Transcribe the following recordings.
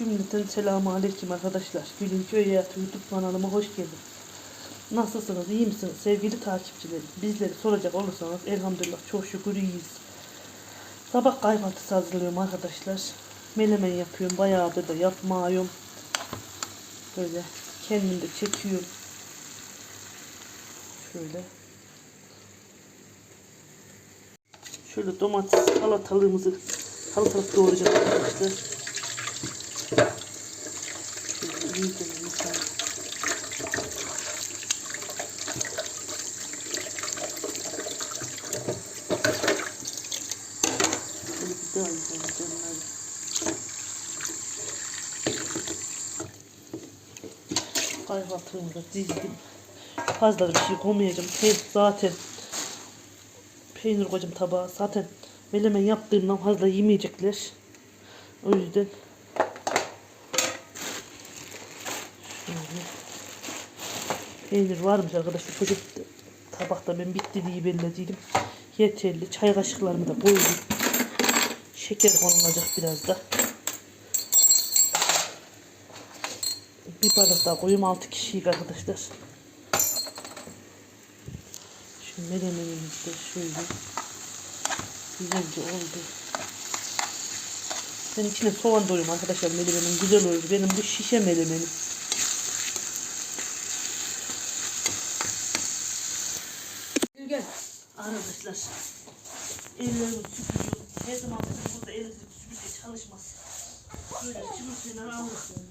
Cümleten selamun aleyküm arkadaşlar. Gülün Köy Hayatı YouTube kanalıma hoş geldiniz. Nasılsınız, iyi misiniz sevgili takipçilerim? Bizleri soracak olursanız elhamdülillah çok şükür iyiyiz. Sabah kahvaltısı hazırlıyorum arkadaşlar. Melemen yapıyorum, bayağıdır da yapmıyorum. Böyle kendim de çekiyorum. Şöyle. Şöyle domates salatalığımızı salatalık doğrayacağız arkadaşlar. Şöyle iyice mesela. Şöyle daha yiyeceğim canları. Kahvaltımı da dizdim. Fazla bir şey koymayacağım. Hey, zaten peynir koyacağım tabağa. Zaten melemen yaptığımdan fazla yemeyecekler. O yüzden şöyle peynir varmış arkadaşlar. Poşet tabakta ben bitti diye bellediydim. Yeterli. Çay kaşıklarımı da koydum. Şeker konulacak biraz da. Bir bardak daha koyayım. 6 kişilik arkadaşlar. Şu melemenimiz de şöyle güzelce oldu. Ben içine soğan doyuyorum arkadaşlar melemenim güzel olur. Benim bu şişe melemenim. Gel. Arkadaşlar ellerimi süpürüyorum. Her zaman bizim burada elektrik süpürge çalışmaz. Böyle alırız. Şöyle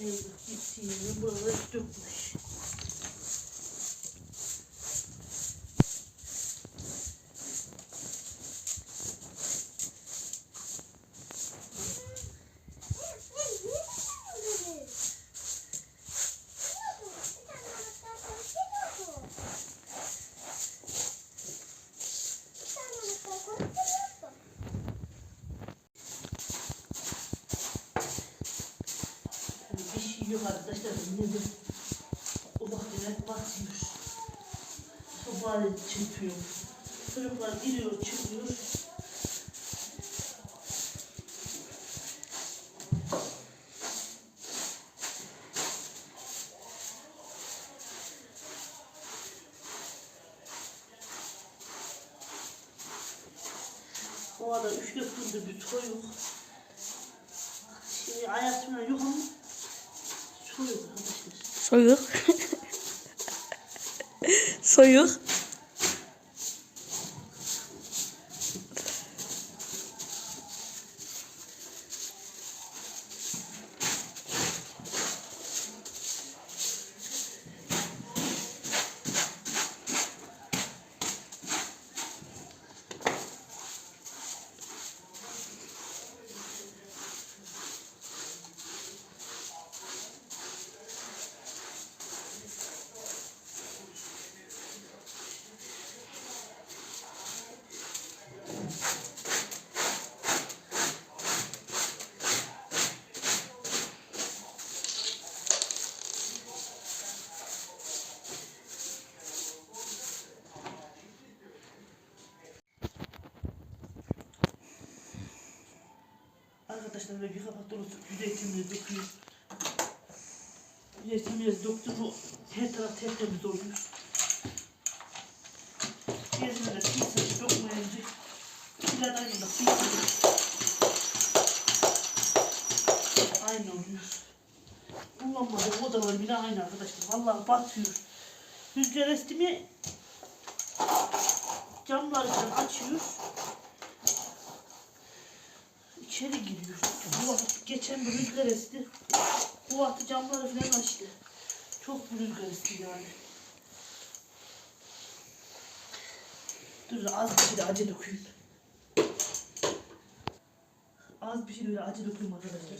Gittiğinde buraları dökmüş. Yok arkadaşlar. Nedir? O makineler batıyor. Sobayla çırpıyor. Çocuklar giriyor çıkıyor. Soyuk. Böyle bir kapak dolusu zeytinleri döküyor. Zeytinleri döktü bu her taraf tertemiz oluyor. Yerine de pizzası dökmeyince piladan da pizzası aynı oluyor. Kullanmadığım odalar bile aynı arkadaşlar. Vallahi batıyor. Rüzgar esti mi camları falan açıyor. İçeri giriyor. Vakit geçen bir rüzgar esti. Vakit camları falan açtı. Çok bir rüzgar esti yani. Dur az bir şey de acı dökeyim. Az bir şey de öyle acı dökeyim arkadaşlar.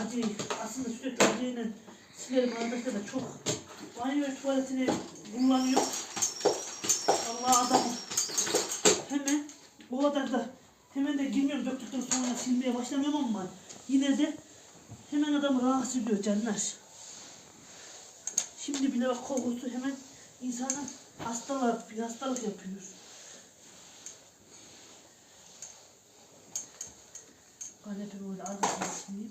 Acı aslında sürekli acıyla silerim arkadaşlar da çok banyo tuvaletini kullanıyor. Allah adamı hemen o kadar da hemen de girmiyorum döktükten sonra silmeye başlamıyorum ama yine de hemen adamı rahatsız ediyor canlar. Şimdi bile bak kokusu hemen insana hastalık, hastalık yapıyor. Kanepe böyle arkasına sileyim.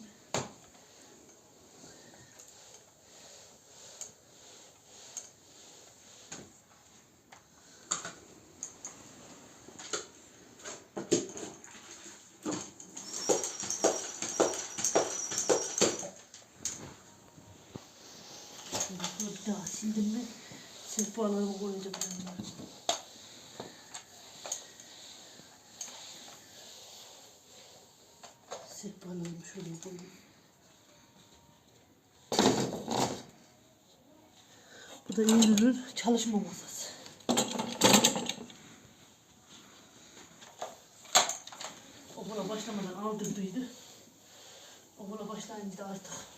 Şöyle bir daha sildim mi sehpalarımı koyacağım yanına. Sehpalarımı şöyle koyayım. Bu da Eylül'ün çalışma masası. Okula başlamadan aldırdıydı. Okula başlayınca da artık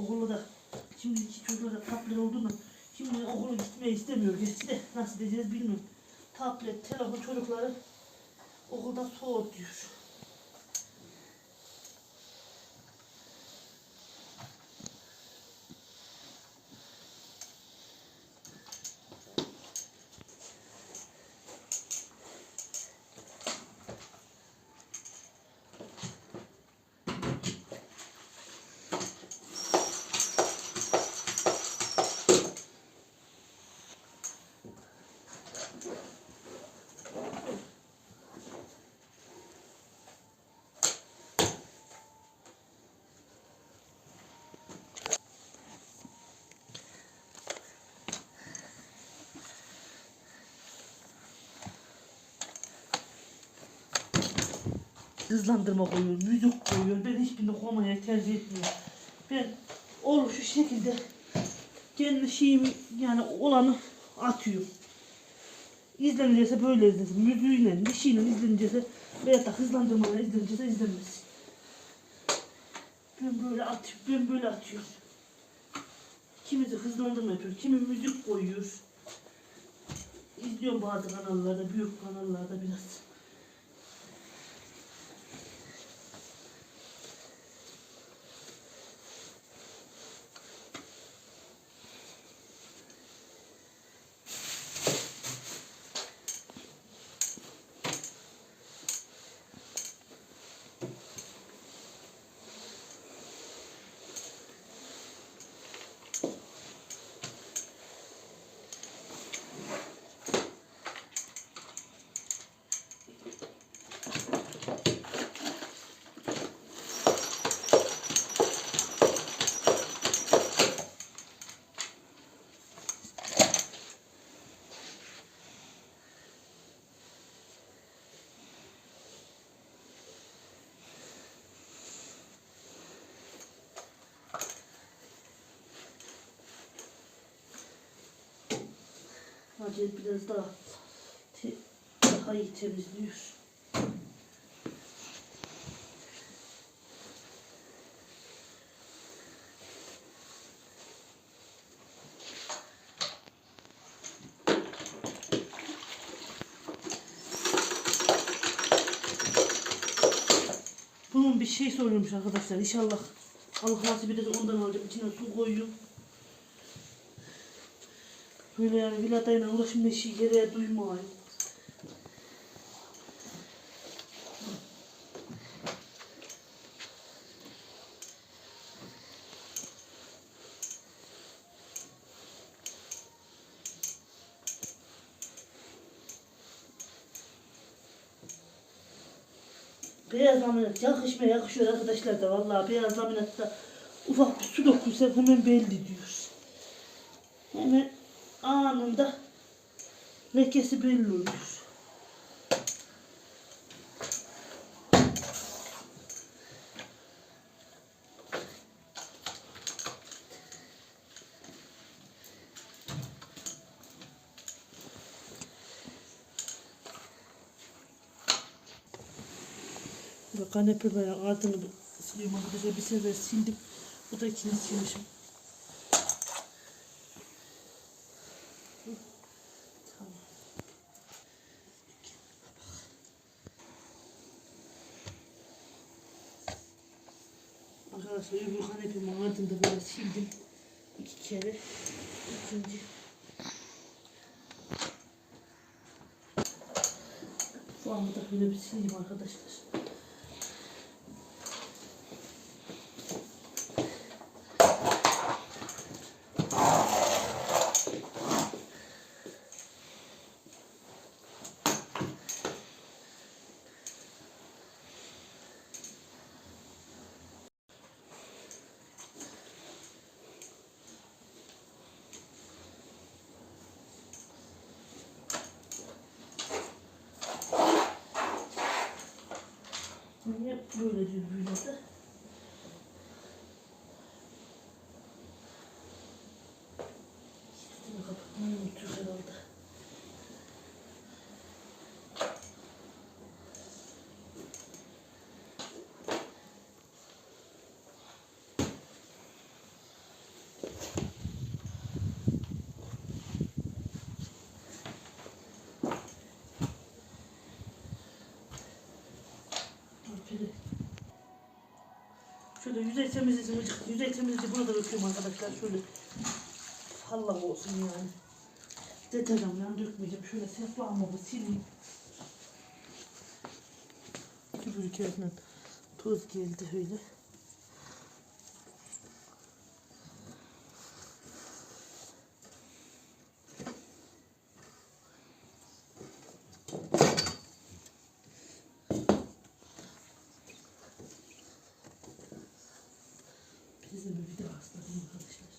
Okulu da şimdiki çocuklar tablet olduğundan şimdi okula gitmeyi istemiyor. Gerçi de nasıl edeceğiz bilmiyorum. Tablet, telefon çocukları okuldan soğutuyor. Hızlandırma koyuyor, müzik koyuyor. Ben hiçbirini koymaya tercih etmiyorum. Ben olur şu şekilde kendi şeyimi yani olanı atıyorum. İzlenecekse böyle izlensin. Müziğiyle, bir şeyle izlenecekse veya da hızlandırmayla izlenecekse izlenmesin. Ben böyle atıyorum, ben böyle atıyorum. Kimisi hızlandırma yapıyor, kimi müzik koyuyor. İzliyorum bazı kanallarda, büyük kanallarda biraz. Acil biraz daha te, daha iyi temizliyor. Bunun bir şey soruyormuş arkadaşlar. İnşallah Allah nasip ederse ondan alacağım. İçine su koyuyorum. Böyle yani viladayla ulaşım işi gereği duymayın. Beyaz laminat yakışmaya yakışıyor arkadaşlar da vallahi beyaz laminatta ufak bir su dökülse hemen belli diyor. Hemen anında lekesi belli olur. Kanepelerin ardını suyumu güzel bir sefer sildim. Bu da ikinci silmişim. Arkadaşlar öbür kanepemin altını da böyle sildim. İki kere. İkinci. Şu anda da böyle bir sileyim arkadaşlar. 不，那就不是。Şöyle yüzey temizleyici mıcık, yüzey temizleyici buna da döküyorum arkadaşlar. Şöyle Allah olsun yani. Deterjanla dökmeyeceğim. Şöyle sehpamı sileyim. Süpürgeyle toz geldi öyle. Bizim bir de hastayım arkadaşlar.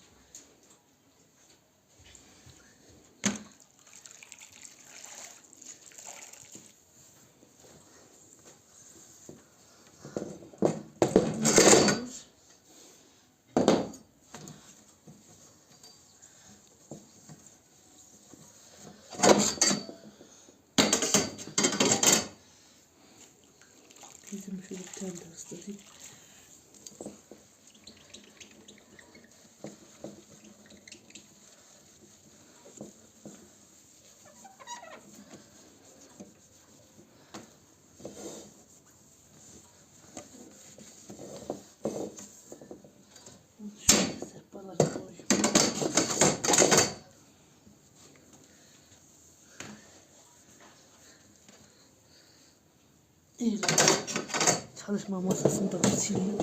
Bizim şöyle bir tane de ıslatayım. Şöyle sehpaları koyayım. İyi. Çalışma masasını da sileyim.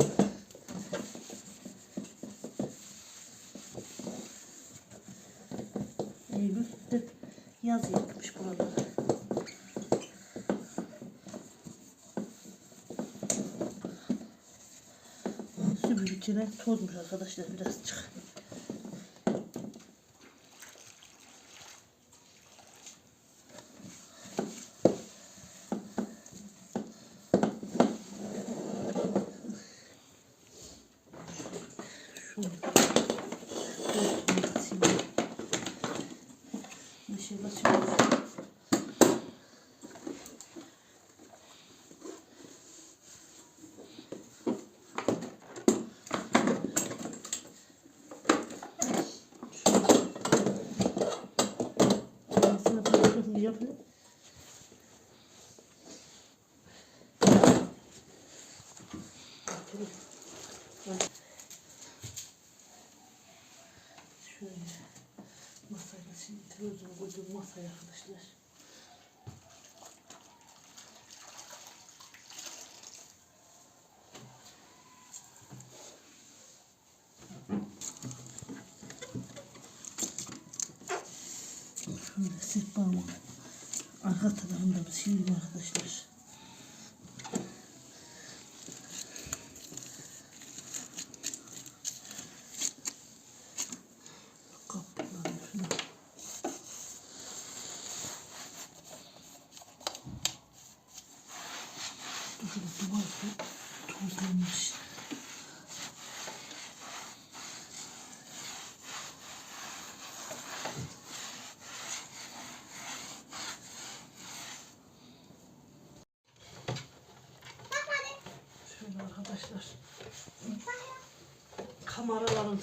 Eylül de yaz yapmış buraları. Süpürgüne tozmuş arkadaşlar birazcık. Şunu koltuğuna sileyim. Bir şey basıyorum. Aslında bırakıyorum diye yapayım. Şöyle masayla şimdi masaya arkadaşlar. Şöyle sehpamı arka tarafında bir sileyim arkadaşlar. Kapıları falan. Şöyle duvar da tozlanmış. Kameraların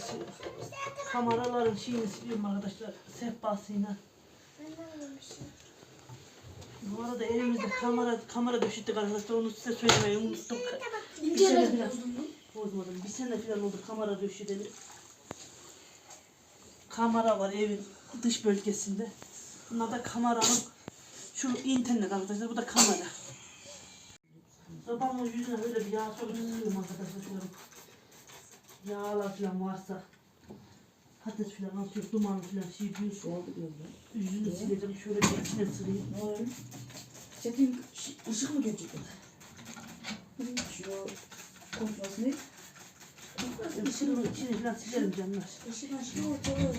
kameraların şeyini siliyorum arkadaşlar sehpasıyla. Bu arada evimizde kamera kamera döşettik arkadaşlar onu size söylemeyi unuttuk. Bir sene bozmadım. Bir sene falan oldu kamera döşedelim. Kamera var evin dış bölgesinde. Bunlar da kameranın şu internet arkadaşlar bu da kamera. Babamın yüzüne böyle bir yağ sürüyorum arkadaşlar. Yağlar falan varsa patates falan atıyor, duman falan şey diyorsun. Yüzünü sileceğim şöyle bir içine sırayım. Senin ış- ışık mı gelecek? Şu kontrast ne? Işığın içine falan silerim canlar. Işık aşağı ortalığı.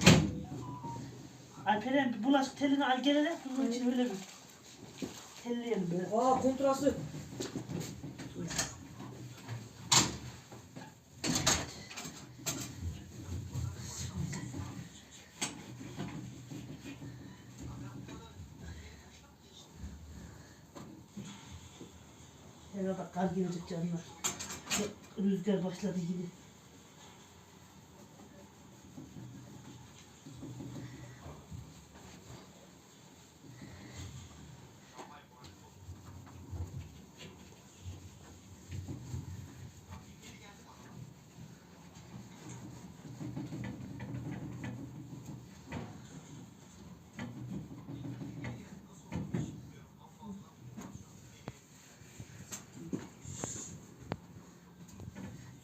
Alperen bulaşık telini al gel hele. Bunun için öyle bir telleyelim böyle. Aa kontrastı. Herhalde kar gelecek canlar. Rüzgar başladı yine.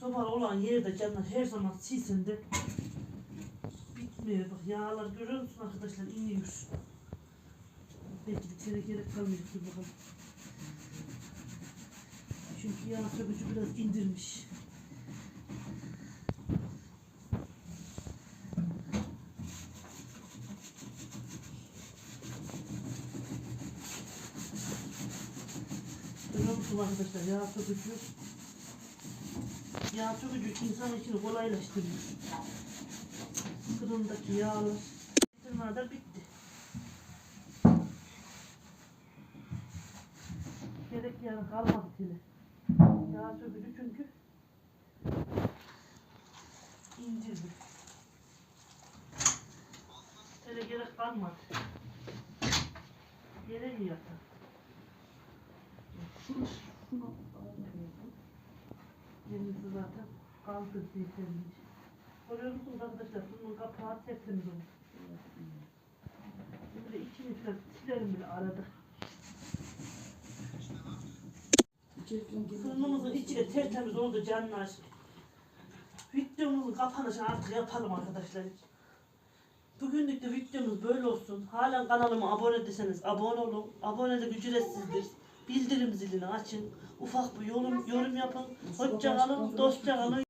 Sobalı olan yerde canlar her zaman silsin de bitmiyor. Bak yağlar görüyor musun arkadaşlar iniyor. Belki de tere gerek kalmıyor ki bakalım. Çünkü yağ sökücü biraz indirmiş. Görüyor musun arkadaşlar yağ sökücü Yağ sökücü insan için kolaylaştırıyor. Fırındaki yağlar. Fırınlar bitti. Gerek yarın kalmadı teli. Yağ sökücü çünkü indirdi. Tele gerek kalmadı. Yere mi yatar? Yerimizi zaten kaldı diyeceğimiz. Görüyor musunuz arkadaşlar? Bunun kapağı tertemiz olmuş. Böyle içini falan silerim bile arada. Fırınımızın içi de tertemiz oldu canlar. Videomuzun kapanışını artık yapalım arkadaşlar. Bugünlük de videomuz böyle olsun. Halen kanalıma abone deseniz abone olun. Abonelik ücretsizdir. Bildirim zilini açın. Ufak bir yorum, yorum yapın. Hoşça kalın, dostça kalın.